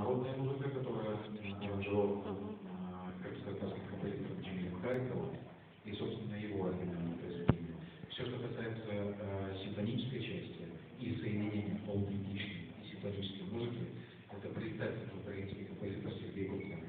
народная музыка, которая э, аранжирована, uh-huh. Э, как сказать, нашим композитором Джимми и, собственно, его оригинальное произведение. Все, что касается э, симфонической части и соединения аутентичной и симфонической музыки, это представитель украинский композитор Сергей Губкин.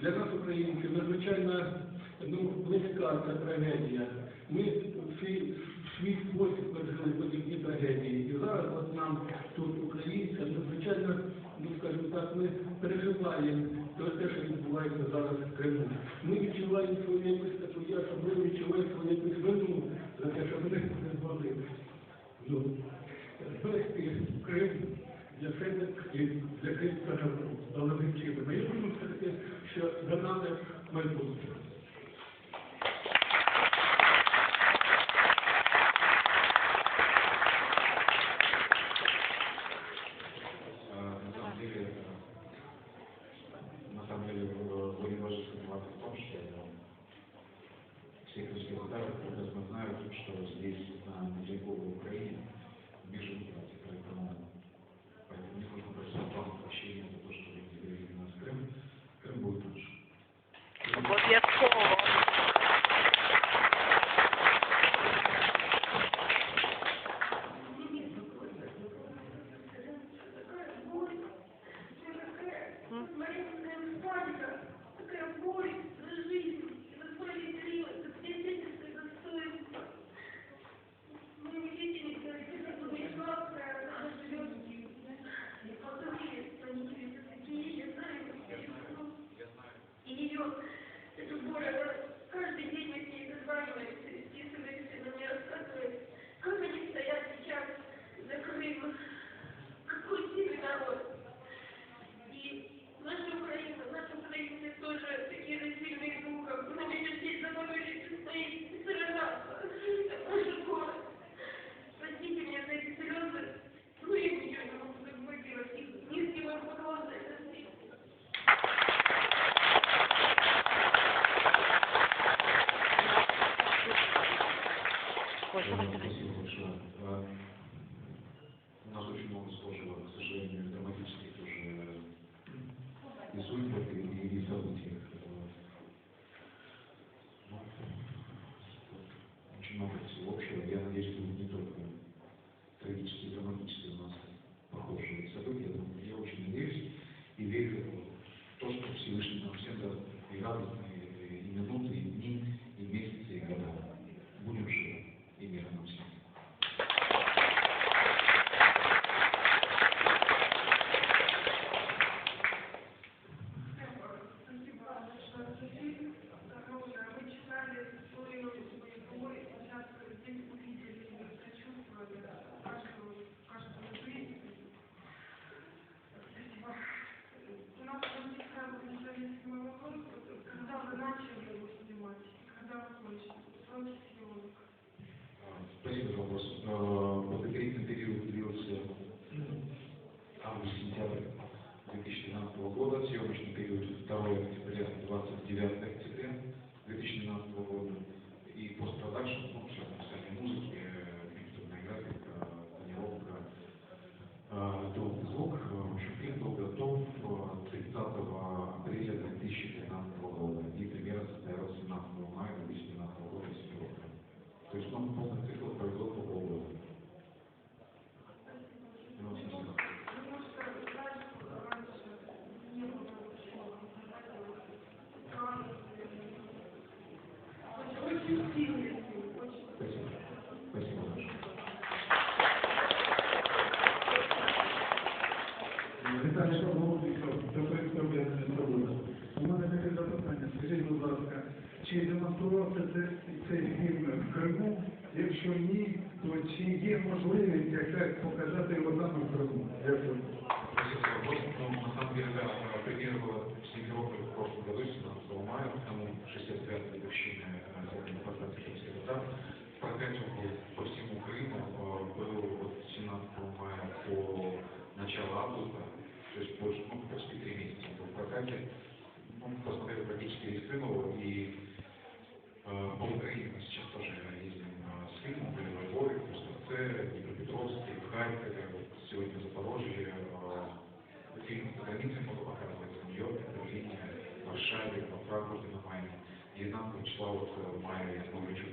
для нас, українців, надзвичайно ну, близька ця трагедія. Ми всі в свій спосіб пережили подібні трагедії. І зараз от нам тут українцям надзвичайно, ну скажімо так, ми переживаємо те, що відбувається зараз в Криму. Ми відчуваємо свою якусь таку, я особливо відчуваю свою якусь вину за те, що ми не змогли. Ну, Крим. для себе і для крізь стали життєвими. Я думаю, все-таки, що за нами майбутнє. Угу. такое. Э, давай, давай. Э, у нас очень много схожего, к сожалению, драматических тоже э, инсультов и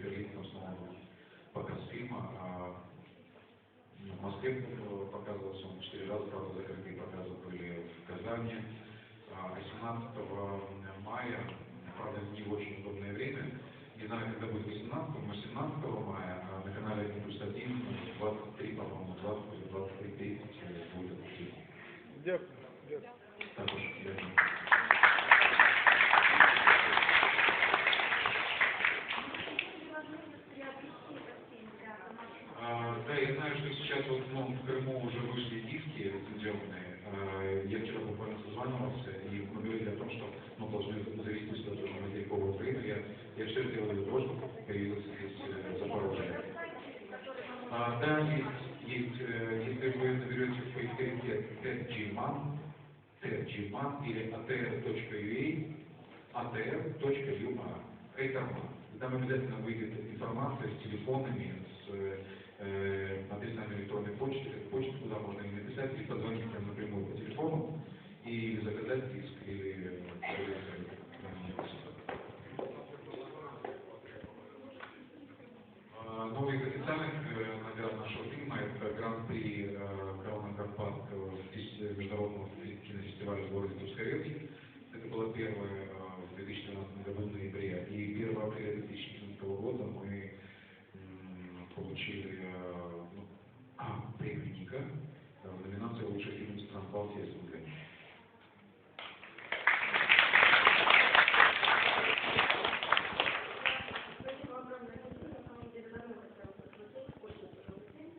Берлин, там снова будет показ фильма. А, ну, в Москве э, показывался он четыре раза, правда, закрытые показы были в Казани. А 17 мая, правда, не в очень удобное время, не знаю, когда будет 18 но 17 мая а, на канале 1 плюс 1, 23, по-моему, 20 или 23 30 будет. Дякую. Так уж, я не- возможность приобрести этот фильм для домашних А, Да, я знаю, что сейчас вот ну, в Крыму уже вышли диски лицензионные. А, Я вчера буквально созванивался, и мы говорили о том, что мы должны завести сюда тоже материковую Украину. Я, я все сделал для того, чтобы появился здесь э, Запорожье. А, да, есть, есть, э, если вы наберете в поисковике TEDGMAN, TEDGMAN или atr.ua, atr.ua, Эйтерман. Там обязательно выйдет информация с телефонами, с э, адресами электронной почты, почты, куда можно им написать, или позвонить прямо напрямую по телефону, и заказать диск, или А, Новый из официальных э, наград нашего фильма это гран-при э, Корона Карпат э, международного кинофестиваля в городе Трускавец. Это было первое э, в 2012 году в ноябре. И 1 апреля 2014 года мы м, получили э, ну, а, премию Ника э, в номинации «Лучший фильм стран Балтии СНГ». Спасибо огромное. Фильм, на самом деле, давно хотела посмотреть, очень тяжелый фильм.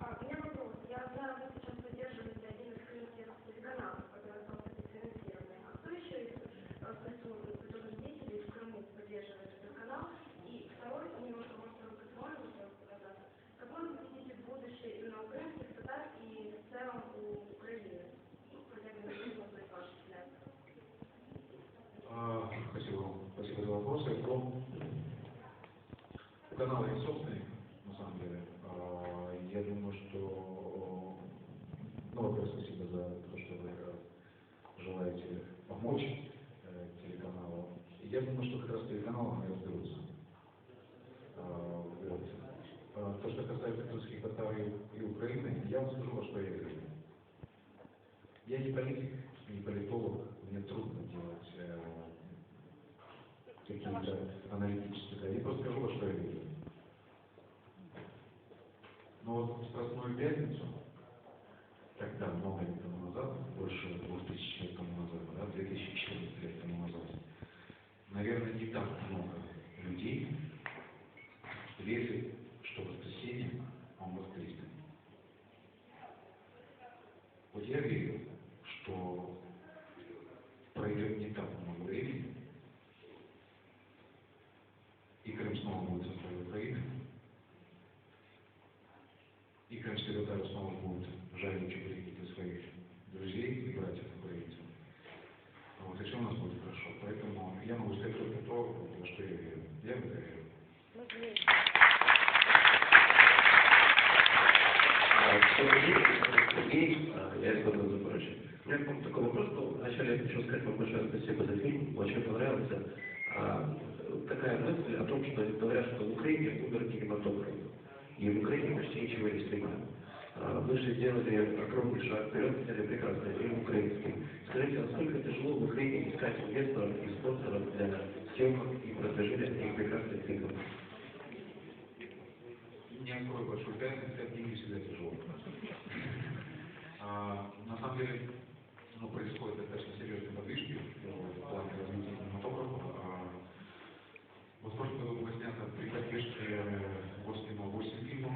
А, у меня вопрос. Я знаю, вы сейчас поддерживаете один из крымских телеканалов, который остался без финансирования. А кто еще из э, культурных, культурных деятелей в Крыму поддерживает этот канал? И второй, немножко может провокационный вопрос показаться. Какое вы видите будущее именно у крымских татар и в целом у Украины? Ну, хотя бы на что может быть ваш взгляд? А, Спасибо вам. Спасибо за вопросы. Ну, у канала есть собственный, на самом деле. А, Я думаю, что... Ну, во-первых, спасибо за то, что вы э, желаете помочь э, телеканалу. Я думаю, что как раз телеканал они разберутся. А, Вот. А, То, что касается крымских татар и- и Украины, я вам скажу, во что я верю. Я не политик, не политолог, мне трудно делать э, какие-то аналитические, да, я просто скажу, во что я верю. Но вот в Страстную Пятницу, тогда, много лет тому назад, больше двух тысяч лет тому назад, да, 2014 лет тому назад, наверное, не так много людей верит, что воскресенье он воскреснет. Вот я верю, что пройдет не так много времени, и Крым снова будет составой Украины, и крымские татары снова будут жарить для своих друзей и братьев украинцев. Вот, и все у нас будет. Поэтому я могу сказать только то, во что я верю. Я в а, я из города. У меня к такой вопрос был. Вначале я хочу сказать вам большое спасибо за фильм, очень понравился. А, такая мысль о том, что говорят, что в Украине умер кинематограф, и в Украине почти ничего не снимают. А, Вы же сделали огромный шаг вперед, сняли прекрасный фильм украинский. Скажите, насколько тяжело в Украине искать инвесторов и спонсоров для съемок и продвижения этих прекрасных фильмов? Не открою большую тайну, искать деньги всегда тяжело. А, на самом деле, ну, происходят достаточно серьезные подвижки в плане развития кинематографа. А, Вот в прошлом году было снято при поддержке Госкино 8 фильмов,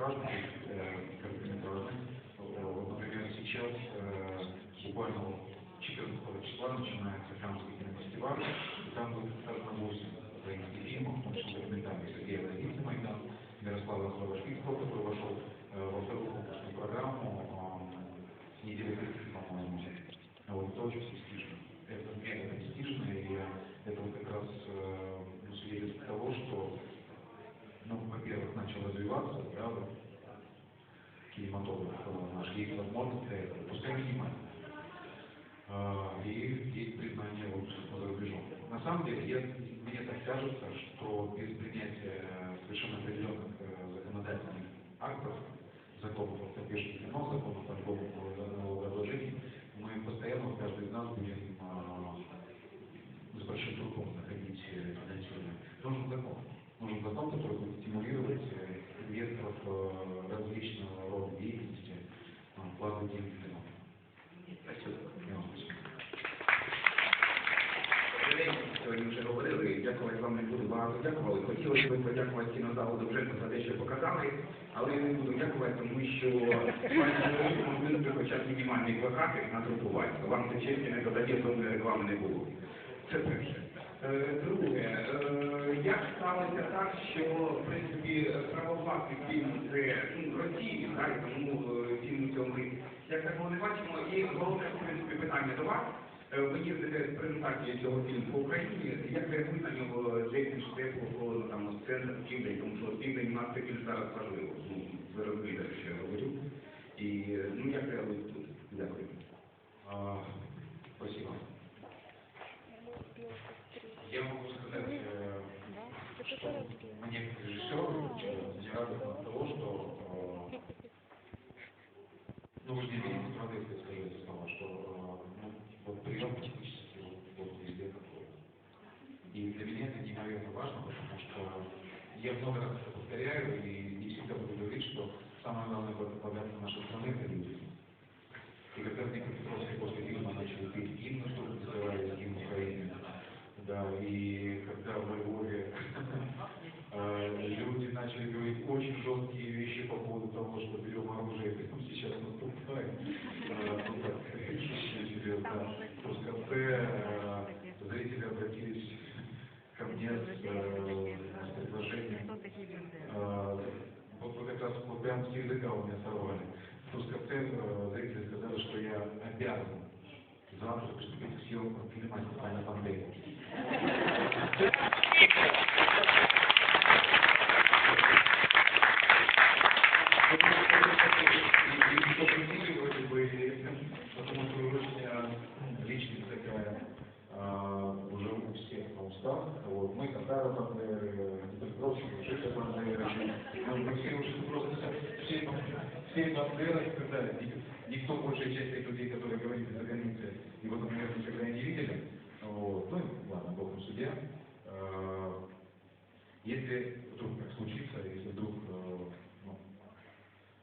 только полнометражных, э, короткометражных. Вот, Например, сейчас э, буквально вот 14 числа начинается Каннский кинофестиваль, и там будет представлено 8 украинских фильмов, в том числе документальных Сергея Лазицы «Майдан», Мирослава Славашвицкого, который вошел э, во вторую конкурсную программу э, «Неделя критики», по-моему. Вот, это очень престижно. Это мега престижно, и это вот как раз э, ну, свидетельство того, что, ну, во-первых, начал развиваться, да, вот, кинематограф э, наш, есть возможность для этого, пускай минимально. А, и есть признание вот за рубежом. На самом деле, я, мне так кажется, что без принятия совершенно определенных э, законодательных актов, законов о поддержке кино, законов о налогообложении, мы постоянно, каждый из нас будем с большим трудом находить э, финансирование. Нужен закон. Нужен закон, который будет стимулировать э, инвесторов э, различного рода деятельности, э, вкладывать деньги в кино. Спасибо. Я вам спасибо. Сьогодні вже говорили, дякувати вам не буду багато дякували. Хотілося б подякувати кінозалу Довженко за те, що показали, але я не буду дякувати, тому що пані могли б хоча б мінімальний плакатик надрукувати. Вам це честі не додає, жодної реклами не було. Це перше. Е, Друге, е, як сталося так, що в принципі православний фільм це ну, Росії, так, тому е, фільм у цьому як такого не бачимо. І головне в принципі питання до вас. Е, Ви їздите з презентації цього фільму по Україні, як реагують на нього Джейсон Штефо, ну, там, центр Південь, тому що Південь нас це зараз важливо, ну, ви розумієте, що я говорю. І, е, ну, як реагують тут? Дякую. Спасибо. Мне как режиссеру э, не радостно от того, что э, ну вы же не видите, скажу эти слова, что э, ну, вот прием практически вот, везде такой. И для меня это неимоверно важно, потому что я много раз это повторяю и, и всегда буду говорить, что самое главное богатство нашей страны это люди. И когда в Днепропетровске после фильма начали петь гимн, что называется гимн Украины, да, и когда во Львове э, люди начали говорить очень жесткие вещи по поводу того, что берем оружие, и мы сейчас наступаем, э, ну так, серьезно, то в конце э, зрители обратились ко мне с, э, с предложением, э, вот вы как раз вот прям с языка у меня сорвали. В Тускавце э, зрители сказали, что я обязан завтра приступить к съемкам фильма Степана Бандеры. И никто не вроде бы, потому что очень э, личность такая, а, уже у всех на устах. Вот. Мы Татара Бандеры, Днепропетровск, Жека Бандеры. Мы, мы все уже просто все, Бандеры и так далее. Ник- Никто, большая часть тех людей, которые говорили за границей, его, например, никогда не видели. Вот. Ну, ладно, Бог на суде. А, Если вдруг так случится, если вдруг э, ну,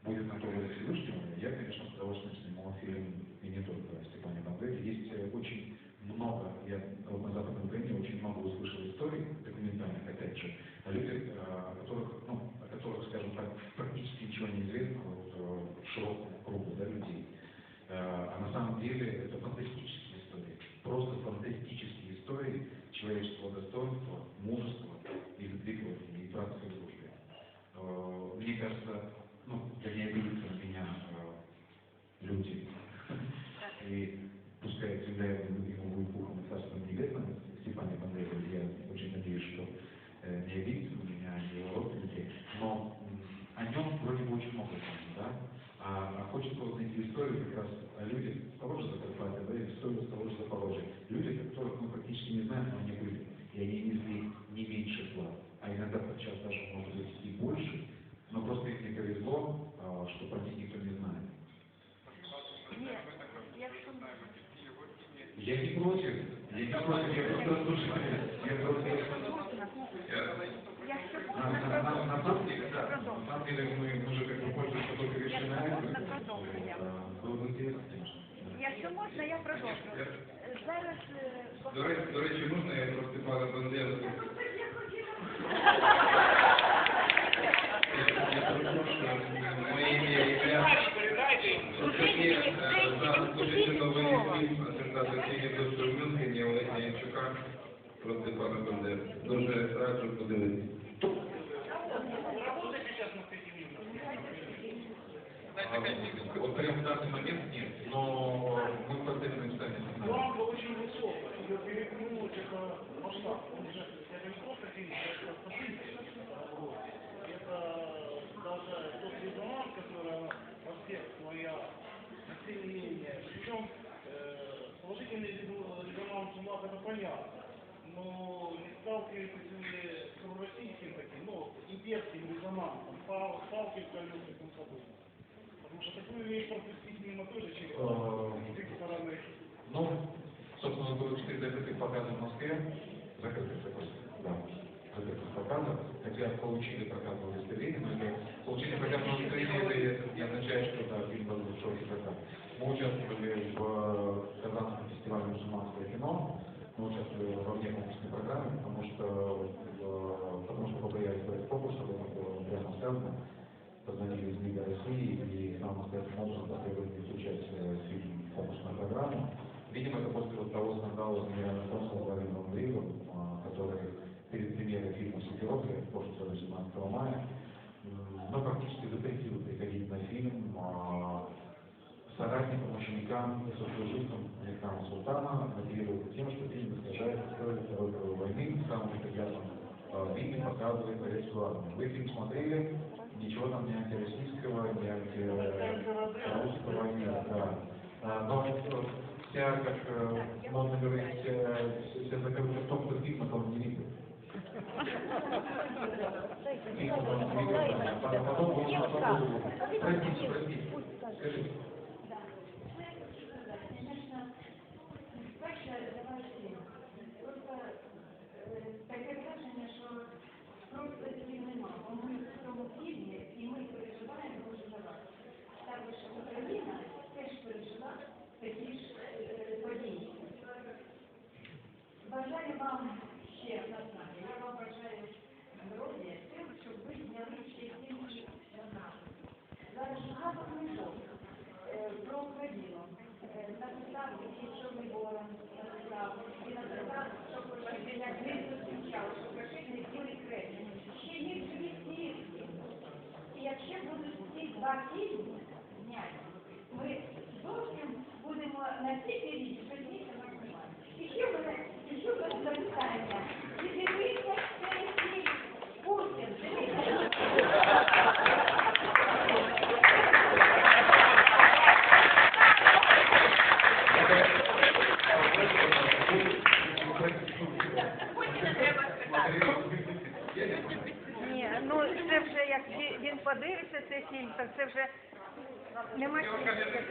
будет на то воля Всевышнего, я, конечно, с удовольствием сниму фильм, и не только Степане Бандере. Есть э, очень много, я на Западной Украине очень много услышал историй документальных, опять же, о людях, э, о которых, ну, о которых, скажем так, практически ничего не известно вот, э, широкому кругу да, людей. Э, А на самом деле это фантастические истории, просто фантастические истории человеческого достоинства, мужества и любви и братской дружбе. Э, Мне кажется, ну, вернее, видятся на меня э, люди, и пускай я будет пухом и царством небесным, Степане Бандере, я очень надеюсь, что э, не обидится на меня, его родственники, но о нем вроде бы очень много да? А, а хочется найти историю как раз о людях с того же Закарпатья, да, или историю с того же Запорожья. Люди, которых мы практически не знаем, но они были. И они несли не меньше зла, а иногда подчас даже, может быть, и больше, но просто им не повезло, а, что про них никто не знает. Я не против, я не против, я просто слушаю, я просто... На, на- на- на самом деле, да, на самом деле мы, мы же как бы пользуемся только вершиной можна, я продовжу. Зараз е, До речі, до речі, можна я про Степана Бандеру? Моє ім'я ім'я Сергій, е, за новий фільм «Асертація до Шурмінська» Олега Янчука про Степана Бандеру. Дуже раджу подивитися. А, Вот прямо в данный момент нет, но понятно. Но не сталкиваетесь ли с российским таким, ну, имперским резонансом, стал- сталкиваешься ли с этим событием? Потому что такую вещь пропустить мимо тоже через. Ну, собственно, было четыре закрытых показа в Москве. Закрытых, да. Закрытых показов. Хотя получили прокатное удостоверение, но это получение прокатного удостоверения это не означает, что да, фильм был шоке прокат. Мы участвовали в Казанском фестивале мусульманского кино. Мы участвовали во вне конкурсной программе, потому что, э, потому что побоялись брать конкурс, об этом было прямо сказано. Позвонили из Лиги России и нам настоятельным образом потребовали включать э, фильм в конкурсную программу. Видимо, это после вот того скандала с генеральным консулом Владимиром Андреевым, который перед премьерой фильма «Сутировка» прошлого 17 мая, ну, практически запретил приходить на фильм а, соратникам, ученикам, сослуживцам Александра Султана, мотивируя это тем, что фильм искажает историю Второй мировой войны, в самом неприятном а, виде показывает советскую армию. Вы фильм смотрели, ничего там ни антироссийского, ни антирусского нет, да. А, Но э, вся, как э, можно говорить, э, вся закрыта в том, что фильм это он не видел. Это. Потом он потом был- Простите, простите. Скажите. Конечно, перше давайте просто е, promise. Ні, ну це вже як ві- він подивиться цей фільм, так це вже нема чого сказати.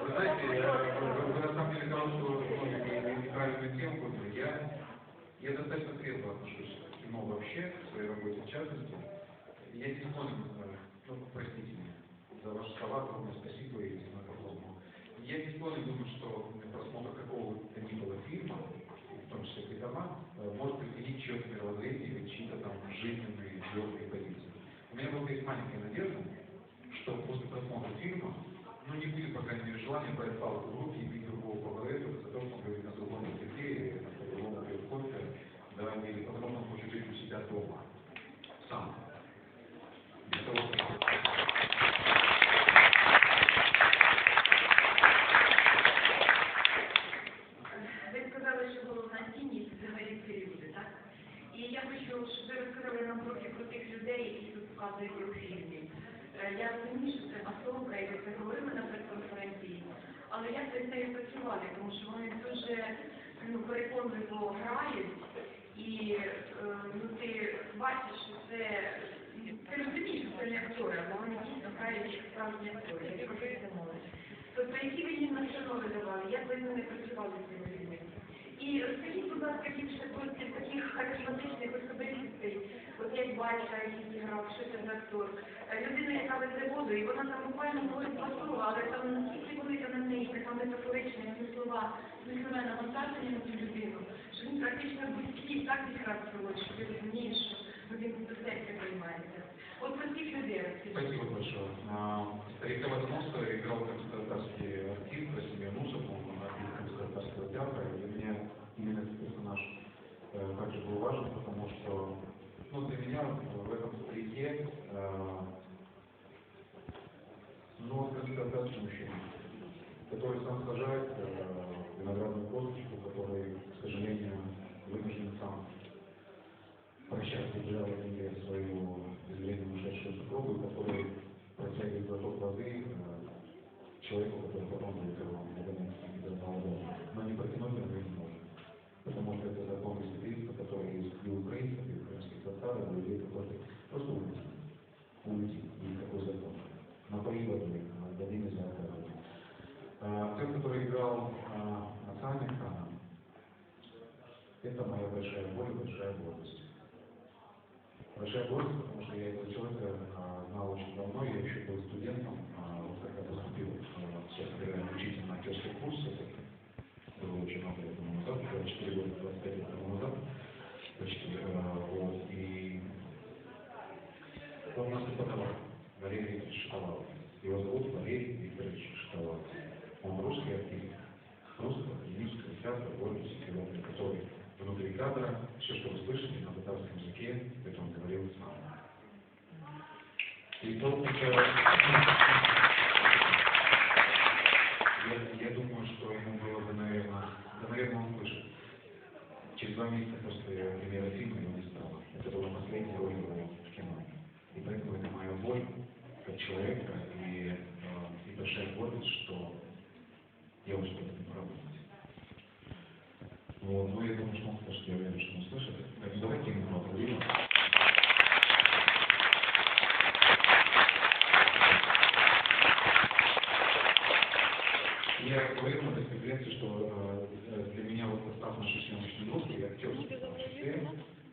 Вы знаете, я, вы, вы на самом деле хорошую ну, неправильную тему подняли. Я, я достаточно трезво отношусь к кино вообще, к своей работе в частности. Я не склонен, э, ну, простите меня за ваши слова, огромное спасибо и на какому. Я не склонен думать, что просмотр какого бы то ни было фильма, в том числе Петама, может изменить чье-то мировоззрение или чьи-то там жизненные, звездные позиции. У меня просто есть маленькая надежда, что после просмотра фильма ну, не будет, по крайней мере, желания брать палку в руки и бить другого по голове за то, что он говорит на другом языке, по-другому пьет кофе, да, или потому что он хочет жить у себя дома. сміхове навантаження на цю людину, що він практично близький, так відкрафтував, що ти розумієш, що ну, він до серця приймається. От про цих людей розкажіть. Спасибо большое. А, Старик Водоносов играл татарский артист, Василий Нусов, он артист татарского театра, и для меня именно этот персонаж э, также был важен, потому что ну, для меня в этом старике э, ну, вот как достаточно мужчина, который сам сажает э, виноградную косточку, который, к сожалению, вынужден сам прощаться с жалобами свою безвременно ушедшую супругу, который протягивает глоток воды э, человеку, который потом будет его наконец-таки до. Но не протянуть его не может. Потому что это закон гостеприимства, который есть и украинцев, и украинских татар, и людей, которые просто уйти. Уйти. Есть такой закон. Напои водой, а воды нельзя отказывать. А, Актер, который играл а, Нацаника, это моя большая боль, большая гордость. Большая гордость, потому что я этого человека а, знал очень давно, я еще был студентом, а, вот когда поступил, а, честно говоря, учитель на актерский курс, это было очень много лет тому назад, 24 года, 25 лет тому назад, почти, а, вот, и он нас преподавал, Валерий Викторович Шатовалов. Его зовут Валерий Викторович Шатовалов. Он русский артист, русского академического театра города Севастополя, который внутри кадра, все, что вы слышите на татарском языке, это он говорил сам. И только я, я думаю, что ему было бы, наверное, да, наверное, он слышит. Через два месяца после премьеры фильма его не стало. Это была последняя роль его в кино. И поэтому это моя боль как человека и, э, и большая гордость, что я успел это поработать. Вот, ну, я думаю, что он слышит, я уверен, что он слышит. Так, давайте ему поаплодируем. Я говорил на этой конференции, что э, для меня вот состав нашей съемочной группы и актерский в том числе,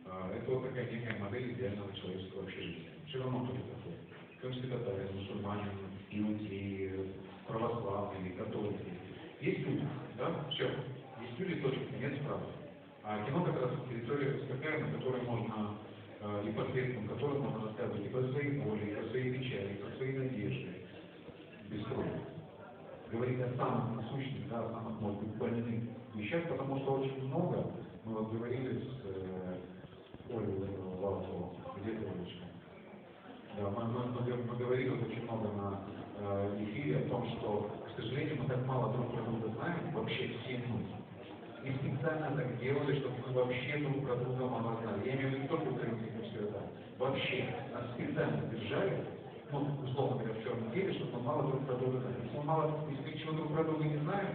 э, это вот такая некая модель идеального человеческого общежития. Все равно кто это такой. Крымский татарин, мусульманин, иудеи, православные, католики. Есть люди, да, все. Есть люди, точка, нет справа. А кино как раз территория такая, на которой можно э, и посредством которой можно рассказывать и про свои боли, и про свои печали, и про свои надежды. Без труда говорить о самых насущных, да, о самых, может быть, больных вещах, потому что очень много, мы вот говорили с э, Олей Валковой, где-то ручка. Да, мы, мы, мы, мы говорили очень много на э, эфире о том, что, к сожалению, мы так мало друг про друга знаем, вообще все мы. И специально так делали, чтобы мы вообще друг про друга мало знали. Я имею в виду не только все это. Вообще, нас специально держали, ну, условно говоря, в черном деле, чтобы мы мало друг про друга знали. Если мы мало, если друг про друга не знаем,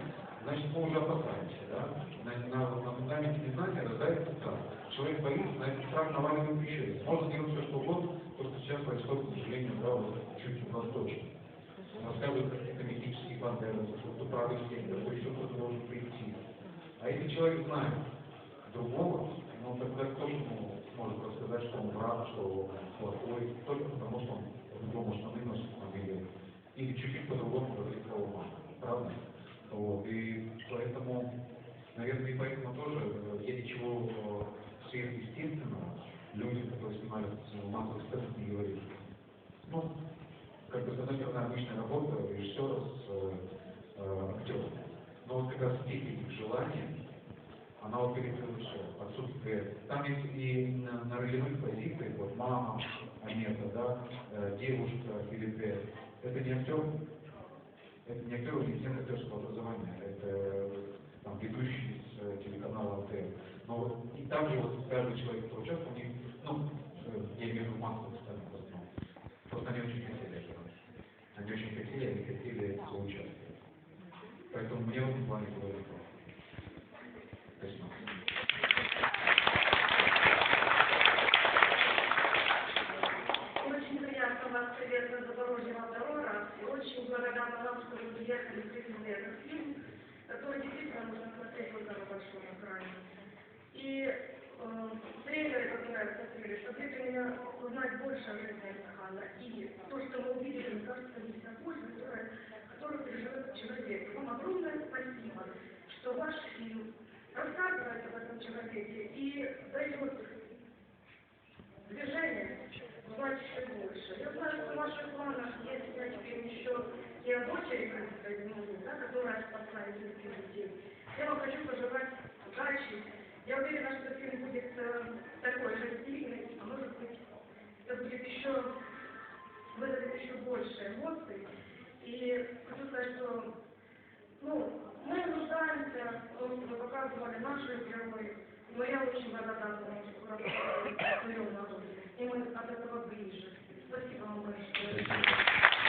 значит, мы уже опасаемся, да? На, на, на фундаменте незнания рождается страх. Человек боится, на этот страх наваливает еще. Можно делать все, что угодно, то, что сейчас происходит, к сожалению, да, вот чуть восточно. Рассказывают какие-то мистические бандеровцы, что правый сектор, что кто-то должен прийти. А если человек знает другого, ну тогда кто же ему может рассказать, что он враг, что он плохой, только потому что он по-другому штаны носит там, или, или чуть-чуть по-другому говорит про ума. Правда? Вот. И поэтому, наверное, и поэтому тоже э, я ничего э, сверхъестественного людям, которые снимали в массовых сценах, не говорили. Ну, как бы, с одной стороны, обычная работа режиссера с э, э, актером. Но вот как раз степень их желания, она вот все. Отсутствие. Там есть и на, на ролевых позициях, вот мама, Анета, да, э, девушка, Филиппе. Это не актер, это не актер, не всех актерского образования. Это э, там, ведущий с э, телеканала АТР. Но вот и там же вот каждый человек, кто участвовал, ну, я имею в виду массовых сценах в основном. Просто они очень хотели этого. Они очень хотели, они хотели соучаствовать. Поэтому мне в этом плане было легко. Спасибо. Очень приятно вас приветствовать в Запорожье на второй раз. И очень благодарна вам, что вы приехали действительно этот фильм, который действительно нужно смотреть только на большом экране. И э, трейлеры, которые посмотрели, чтобы меня узнать больше о жизни Александра. И то, что мы увидели, человек. Вам огромное спасибо, что ваш фильм рассказывает об этом человеке и дает движение узнать еще больше. Я знаю, что в ваших планах есть снять фильм еще и о дочери Христа Единовой, да, которая спасла еврейских детей. Я вам хочу пожелать удачи. Я уверена, что фильм будет э, такой же стильный, а может быть, это будет еще, вызовет еще больше эмоций. И хочу сказать, что ну, мы нуждаемся в том, чтобы показывали наши герои, но я очень благодарна вам, что своем народе, и мы от этого ближе. Спасибо вам большое.